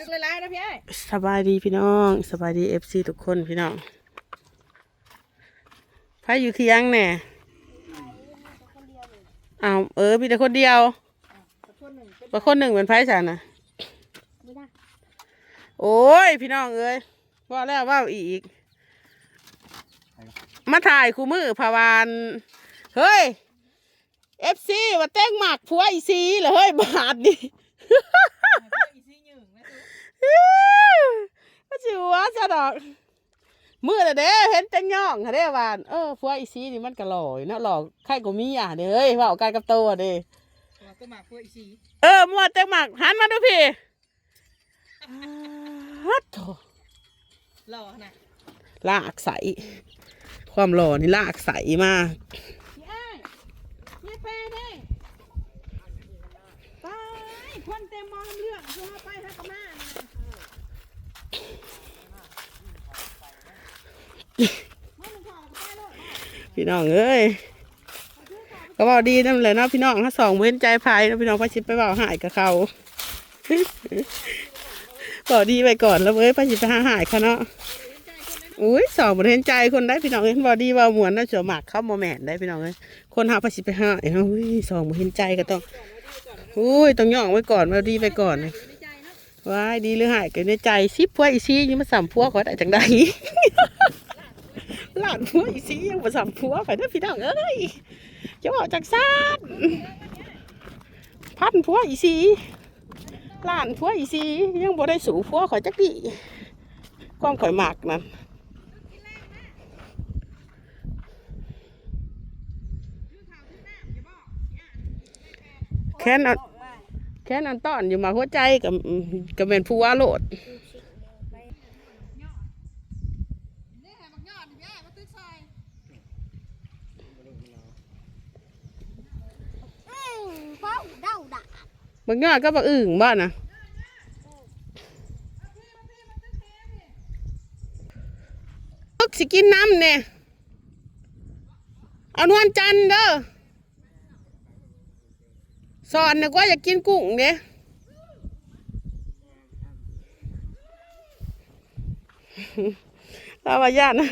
ตึกละลายนะพี่ไอ้สบายดีพี่น้องสบายดีเอฟซีทุกคนพี่น้องพายอยู่เที่ยงแน่อ้าวเออมีแต่คนเดียวคนหนึ่งเป็นว่าคนหนึ่งเป็นไพ่สันนะไม่ได้โอ้ยพี่น้องเอ้ยว่าแล้วว่าอีก มาถ่ายคู่มือพาวานเฮ้ยเอฟซีว่าแต่งหมากผัวอีซีเหรอเฮ้ยบาทนี่ อีซี่หนึ่งนะคือ ก็จิวะจะดอกมือละเด้เห็นแต่งย่องค่ะเด้วานเออผัวอีซีนี่มันก็หล่ออยู่เนาะหล่อใครก็มีอะเด้เฮ้ยว่าเอากันกับตัวเด้ตัวก็หมากพวกอีซี่เออมัวแต่งหมากหันมาดูพี่ฮัดโถรอนะลากใส ความหล่อนี่ลากใสมากพี่ไอ้เนี่ยแปรเด้ไปคนเต็มมองเรื่องคือเขาไปให้กระมาไม่ต้องขอไปเลย พี่น้องเอ้ยก็บอกดีนั่นแหละเนาะพี่น้องถ้าสองเว้นใจภายนะพี่น้องพระชิดไปบอกหายกับเขาบอกดีไปก่อนแล้วเว้ยพระชิดไปหาหายเขาเนาะอุ้ยสองบริเห็นใจคนได้พี่น้องเอ้ยบอดีว่าหมวนนะเสือหมักเข้าโมแมนได้พี่น้องเอ้ยคนหาพระชิไปหาเนาอุ้ยสองบริเห็นใจก็ต้องอุ้ยต้องย่องไว้ก่อนว่าดีไปก่อนเนาะว้ายดีหรือหายกันในใจซิพวกอีซียังมาสัมพัวขอได้จังใด หลานพัวอีซียังมาสัมพัวไปเด้อพี่น้องเอ้ยจะบอกจากซาดพันพัวอีซีหลานพัวอีซียังบ่ได้สู่พัวข่อยจักดีความข่อยหมากนั่นแค่นั้นแค่นั้นต้อนอยู่มาหัวใจกับกับเป็นผู้ว่าโลด เนี่ยแหมักยอดพี่ไอ้มาตึกซอย เพราะเดาด่า บางยอดก็บักอึ่งบ้านนะตึกสิกินน้ำเนี่ยเอานวลจันทร์เด้อสอนนึกว่าอยากกินกุ้งเนี่ยเราว่าญาตินะ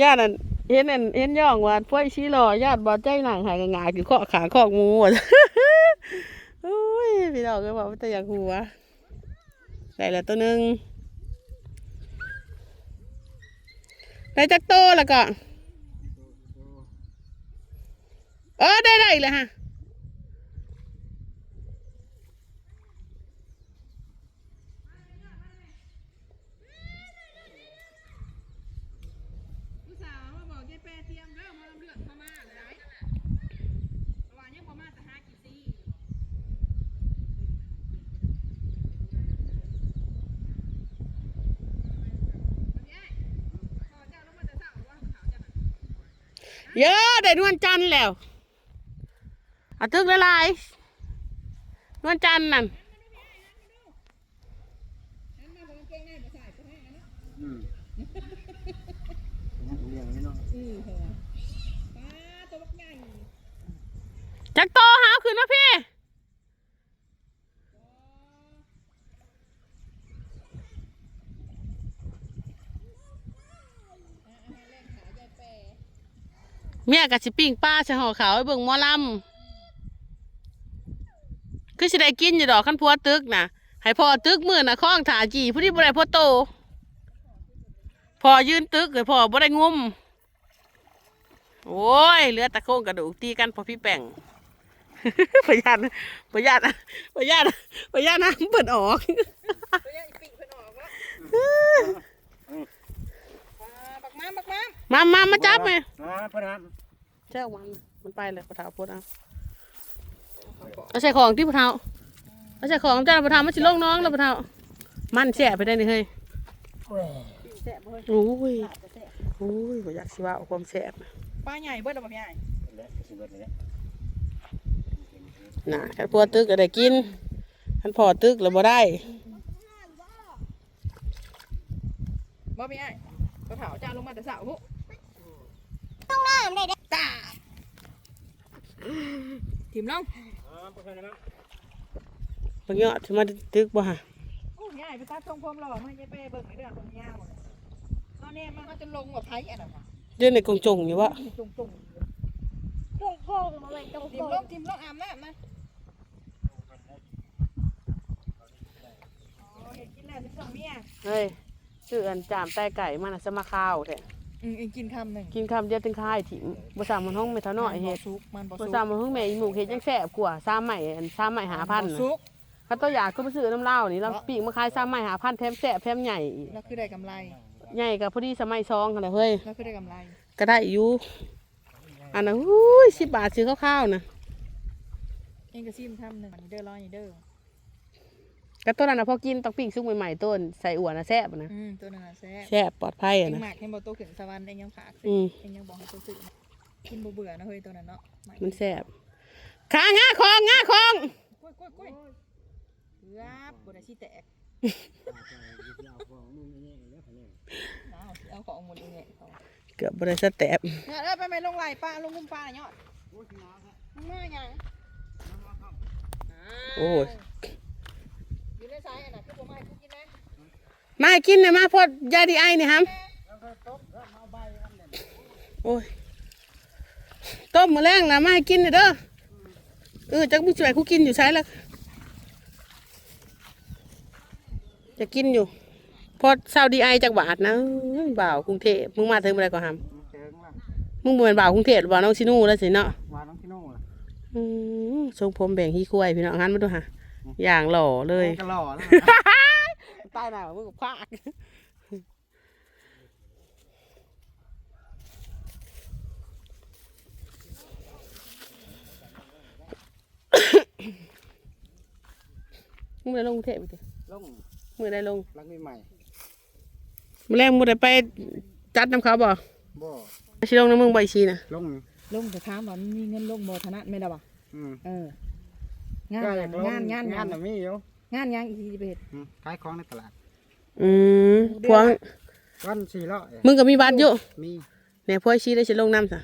ญาตินั่นเห็นนั่นเห็นย่องว่าพวกชี้รอญาติบอใจหนังหายกงายอยู่ข้อขาข้องูอะโอ้ย พี่ดอกก็บอกว่าแต่อยากหัวได้แล้วตัวหนึ่งได้จักโตแล้วก็เออได้ได้เลยฮะ ผู้สาวมาบอกยายแปรเตรียมเริ่มมาลำเลือดพม่าเลยเพราะว่ายังพม่าจะหากี่ซี่พี่ไอ้ขอเจ้าลงมาแต่เช้าหรือว่าขาวจะหนัก เยอะได้นวลจันทร์แล้วเอาตึกละลายนวลจันทร์นั่นนั่นมาผมเก่งได้ภาษาก็ให้นะ อืมเลี้ยงนี่เนาะ อือเหรอป้าตัวบักใหญ่ จักโตหาขึ้นมาพี่ เมียกับสิปิ้งป้าใส่ห่อขาวไว้เบิ่งหมอลำคือสิได้กินอยู่ดอกขั้นพัวตึกนะให้พ่อตึกมือนะข้องถาจีผู้ที่บ่ได้พ่อโตพอยืนตึกเลยพ่อบ่ได้งุมโอ้ยเหลือแตะโครงกระดูกตีกันพอพี่แป่งประหยัดประหยัดประหยัดประหยัดน้ำเปิดออกตัวใหญ่ปีกเพิ่นออกแล้วป้าบักม้ามบักม้า มมามามาจับไหมมาพระรามเจ้ามันมันไปเลยปะเท้าพูดเอาเอาใส่ของที่ปะเท้าเอาใส่ของจ้าปะเท้ามันสิลงน้องแล้วปะเท้ามันแฉะไปได้นี่เฮ้ยแซ่บเฮ้ยโอ้ยหลาบจะแซ่บโอ้ยบ่อยากสิว่าเอาความแฉะป้าใหญ่เบิดแล้วบักใหญ่และสิเบิดเลยน่ะคันพัวตึกก็ได้กินคันพอตึกแล้วบ่ได้บ่มีไอ้กระเถาจ้าลงมาแต่เช้าพุ ต้องน้ำได้เด้ตาถิ่มลงอ๋อพระรามบางยอดสิมาตึกบ่ฮะโอ้ง่ายไปตัดทรงผมหล่อมาจะไปเบิ่งในเรื่องของยาวเลยตอนนี้มันก็จะลงว่าไผอันนั้นว่ะเดินในกรงจงอยู่วะตรงตรงโป่งโป่งมาไว้ตรงๆทิมโป่งลงทิมลงอาบน้ำนะอ๋อเห็นกินแล้วจะส่งเมียเฮ้ยชื่ออันจามไตไก่มันน่ะสมาข้าวแท้ อืมเองกินคำหนึ่งกินคำเดียวถึงคายถิ่มบ่สามมันห้องไม่เท่าน้อยเฮ็ดซุกมันบ่บ่ซุกสามมันห้องแม่อีหมูเฮ็ดยังแซ่บกว่าซ้ำใหม่อันซ้ำใหม่หาพันบ่น่ะซุกถ้าตัวอยากก็ไปซื้อน้ำเหล้านี่เราปีกมาขายซ้ำใหม่หาพันแถมแซ่บแถมใหญ่อีกแล้วคือได้กำไรใหญ่กับพอดีสมัยซองกันเลยเฮ้ยแล้วคือได้กำไรก็ได้อยู่อันนั้นอุ้ยสิบบาทซื้อข้าวๆนะเองก็ซิมทำหนึ่งอันนี้เด้อร้อยนี่เด้อ ก็ต้นนั้นนะพอกินต้องปิ้งซุกใหม่ๆต้นใส่อั่วนะแซ่บนะอืมตัวนั้นน่ะแซ่บแซ่บปลอดภัยเออะงนะ หมักให้บ่โตขึ้นสวรรค์เองยังฝากซื้อืมเองยังบอกให้ตัวซื้อกินบ่เบื่อนะเฮ้ยตัวนั้นเนาะหมักมันแซ่บขาง่าคองง่าคองกุ้ยกุ้ยกุ้ยครับบ่ได้สิแตกยาวของมึงนี่แล้วคะแนนเอาเอาของหมดเลยเนี่ยเขาเกือบบริษัทแตบเนี่ยเอ้ยไปไปลงไหลปลาลงมุมปลาหน่อยยอดมึงมาหยังโอ้ย อยู่ในสายอันน่ะคือบ่มาให้กูกินนะมาให้กินเนี่ยมาพอดยาดีไอเนี่ยครับโอ้ยต้มมาแรงนะมาให้กินเนี่ยเด้อเออจักบุช่วยกูกินอยู่ใช้แล้วจะกินอยู่ พอเศร้าดีไอจากบาทนะเอ้ยบ่าวกรุงเทพมึงมาถึงเมื่อไรก็หามเจิงล่ะมึงบ่เป็นบ่าวกรุงเทพหรือบ่าวน้องชินูแล้วสิเนาะวาน้องที่โน่ล่ะอืมทรงผมแบ่งฮีคุ้ยพี่น้องงั้นมาดูฮะ อย่างหล่อเลยก็หล่อแล้วใต้หน้ามึงกับพากมึงได้ลงกรุงเทพอีกทีลงมึงได้ลงรักใหม่มึงแรงมึงได้ไปจัดน้ำเขาบ่ๆบ่ชิลงน้ำมึงบ่อยชีนะลงลงแต่ถามว่ามันมีเงินลงบ่ถนัดไหม่ล่ะวะอืมเออ งานก็หอยัยากงลงงานงานงานหยัน่ะงมีอยู่งานหยังอีกทีไปเฮ็ดอืมขายของในตลาดอืมพวงวันสี่ร้อยมึงก็มีบัตรอยู่มีเนี่ยพวกชีได้ชิลงน้ำซะ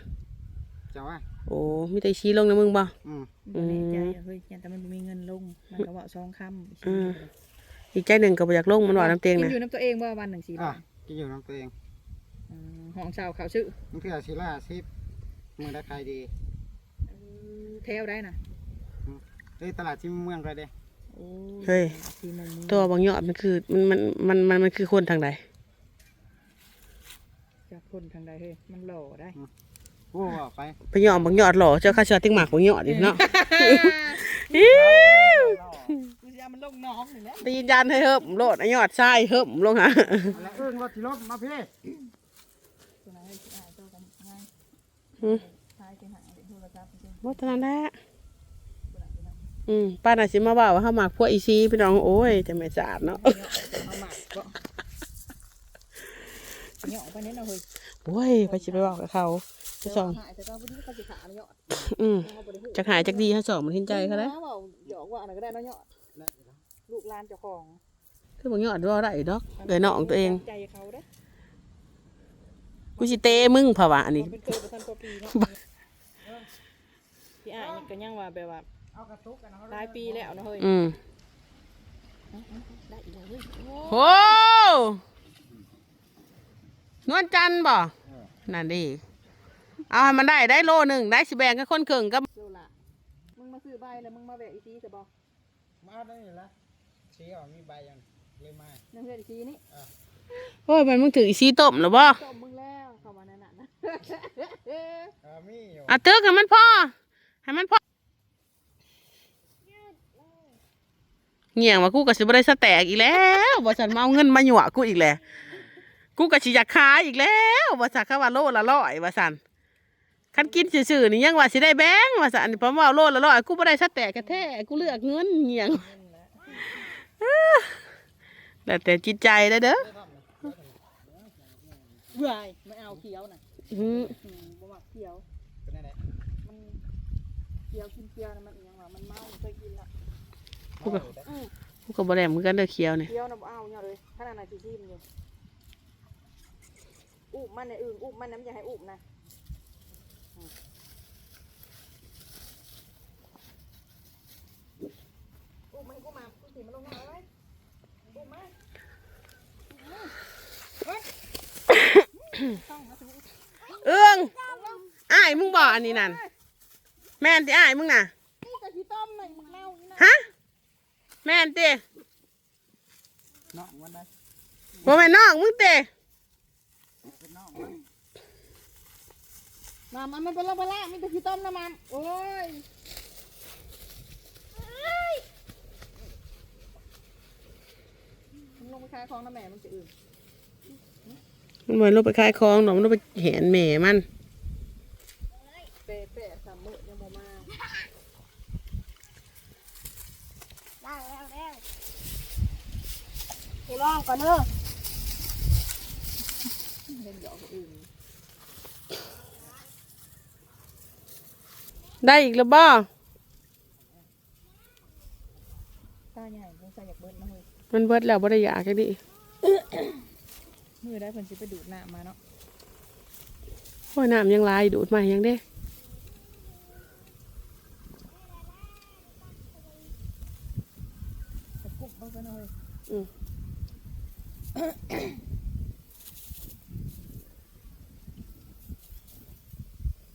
เจ้าว่าโอ้มีแต่ชีลงนะมึงบ่ อืมบ่แน่ใจเฮ้ยแต่มันบ่มีเงินลงมันก็เว่าซองคำอืมอีกใจหนึ่งก็บ่อยากลงมันว่าน้ำเตียงกินนะอยู่น้ำตัวเองว่าวันหนึ่งสี่อะบาทกินอยู่น้ำตัวเองอืมห้องเช่าเขาชื่อมันคืออาชีพละอาชีพมือได้ขายดีเทลได้นะ เอ้ยตลาดที่เมืองก็ได้โอ้เฮ้ยสี่โมงมื้อตัวบางยอดมันคือมันมันมันมันมันคือคนทางใดจากคนทางใดเฮ้ยมันหล่อได้โอ้ว่าไปไปยอดบางยอดหล่อเจ้าข้าเชื่อติ้งหมากบางยอดอีกเนาะกูจะเอามันลงน้องนี่แหละตีนยันให้เฮิบโลดไอ้ยอดทรายเฮิบลงฮะแล้วเอื้องรถที่รถมาพี่ตัวไหนให้อ่านตัวกันง่ายอืมทายเป็นหางเป็นโทรศัพท์จริง หมดเท่านั้นแหละ อืมป้าน่ะสิมาบ่าว่าเฮาหมากพวกอีซีพี่น้องโอ้ยจะไม่สะอาดเนาะเอาหมักก็เหยาะไปเน้นเอาเฮ้ยโอ้ยไปสิไปบอกกับเขาจะสองหายแต่ก็พอดีเขาสิขาเหยาะอืมเอาไปเลยจะหายจากดีให้สองมันทิ้งใจเขาแล้วเว่าหยอกว่าอะไรก็ได้เนาะเหยาะลูกหลานเจ้าของคือบางยอดรอได้ดอกเกยน้องตัวเองใจเขาเด้อกูสิเตะมึงภาวะนี่เป็นเกิดประทันตัวปีเนาะพี่อ่านก็ยังว่าแบบว่า เอากระตุกกันเอาหลายปีแล้วนะเฮ้ยอืมได้อีกแล้วเฮ้ยโอ้นวลจันทร์บ่นั่นดิเอาให้มันได้ได้โลหนึ่งได้สิแบ่งกับคนเข่งกับ เจ้าละมึงมาซื้อใบแล้วมึงมาแบกอีซีจะบอกมาได้แล้วชี้ออกมีใบยังเลยมานั่นเพื่อนอีซีนี่โอ้ยมันมึงถืออีซีต้มหรือบ่ต้มมึงแล้วเข้ามานั่นน่ะนะ เออมีอยู่ อะตึกให้มันพอให้มันพอ เงี่ยงว่ากูก็สิบ่ได้สแตกอีกแล้วบ่สันมาเอาเงินมาหยั่วกูอีกแล้วกูก็สิอยากขายอีกแล้วบ่สักเขาว่าโลละร้อยว่าสันคันกินซื่อๆนี่ยังว่าสิได้แบงค์ว่าสันเพราะว่าโลละร้อยกูบ่ได้สแตกแท้ๆกูเลือกเงินเงี่ยงแล้วแต่จิตใจได้เด้อเบื่อไม่เอาเขียวน่ะอืมอืมบ่มักเขียวเป็นไงมันเขียวกินเขียวน่ะมันอหยังว่ามันเมาเคยกินละ กูก็กูก็บ่ได้เหมือนกันเด้อเคียวนี่เขียวน่ะบ่เอาเนี่ยเลยขนาดไหนสิซิมอยู่อุบมันในอึ่งอุบมันน้ำอย่าให้อุบนะอืมอุบมันกูมากูสิมันลงมาเลยอุบมาเอื้องอ้ายมึงบอกอันนี้นั่นแม่นที่อ้ายมึงน่ะนี่กะทิต้มหน่อยมึงเน่าอีน่ะฮะ แม่นเต้เนาะวันใดบ่แม่นน้องมึงเต้เป็นน้องมันมามันไม่เป็นไรเป็นไรมีกะทิต้มนะมันโอ้ยมึงลงไปขายของนะแม่มันจะอื่นมันเหมือนลงไปขายของหนอมันลงไปเห็นแม่มัน เปะเปะสามมื้อยังบ่มา ได้แล้วแล้ว ไปลองก่อนเด้อเล่นหยอกกับอื่นได้อีกแล้วบ่ตาใหญ่คงใส่อยากเบิ้ลนะเฮ้ยมันเบิดแล้วบ่ได้อยากจังดิมือได้เพิ่นสิไปดูดน้ำมาเนาะโอ้ยน้ำยังหลายดูดมายังเด้จะกุ๊บเบิ่งกันเฮ้ยอืม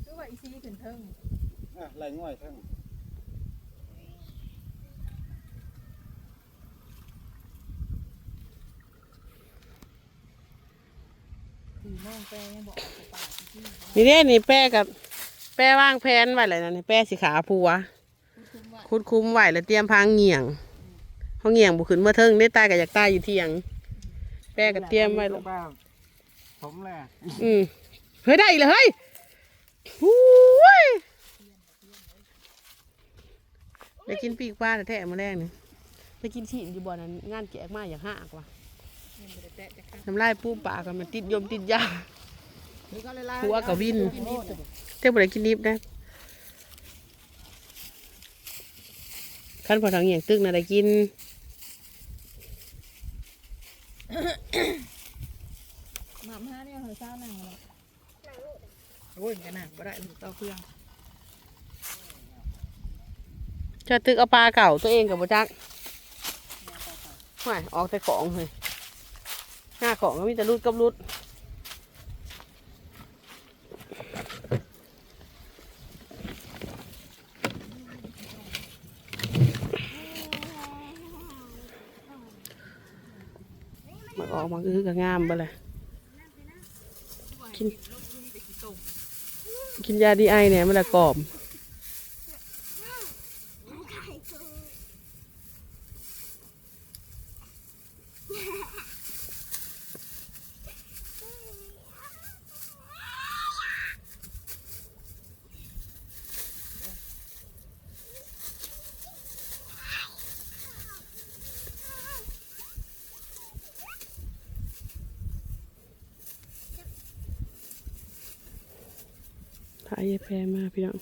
คือว่าอีซีขึ้นเทิงอะไหลง่อยทั้งผีน้องแปรยังบอกออกจากปากอีซีนี่เด้นี่แป้กับแป้วางแผนไว้เลยนะนี่แป้สิขาผัว คุ้มว่าคุดคุ้มไว้แล้วเตรียมพางเหงี่ยงเขาเหงี่ยงบุขึ้นเมื่อเทิงได้ตายกับอยากตายอยู่เที่ยง แป้กับเตรียมไว้แล้วบ้าผมแหละอืมเฮ้ยได้อีกเลยเฮ้ยหู้ยไปกินปีกปลาแท้ๆมาแรกนี่ไปกินฉีนอยู่บ่อนั้นงานแจกมาอย่างห้ากว่ายังบ่ได้แตะจะครับน้ำลายปูปากกันมันติดยมติดยานี่ก็เลยลาหัวกับวินกินนิดเดียวเจ้าบ่ได้กินดิบนะขั้นพอทางเหงี่ยงตึกน่ะได้กิน หม่ำห้าเนี่ยเฮ้ยเช้านั่งเนาะโอ้ยกันน่ะบ่ได้ลูก เต้าเครื่องจะตึกเอาปลาเก่าตัวเองกับบ่จักห่วยออกแต่ของเลยหน้าของก็มีแต่รุดกับรุดมันออกมาคือก็งามไปเลยกิน กินยาดีไอเนี่ยมันละกรอบ ยายแพรมาพี่น้อง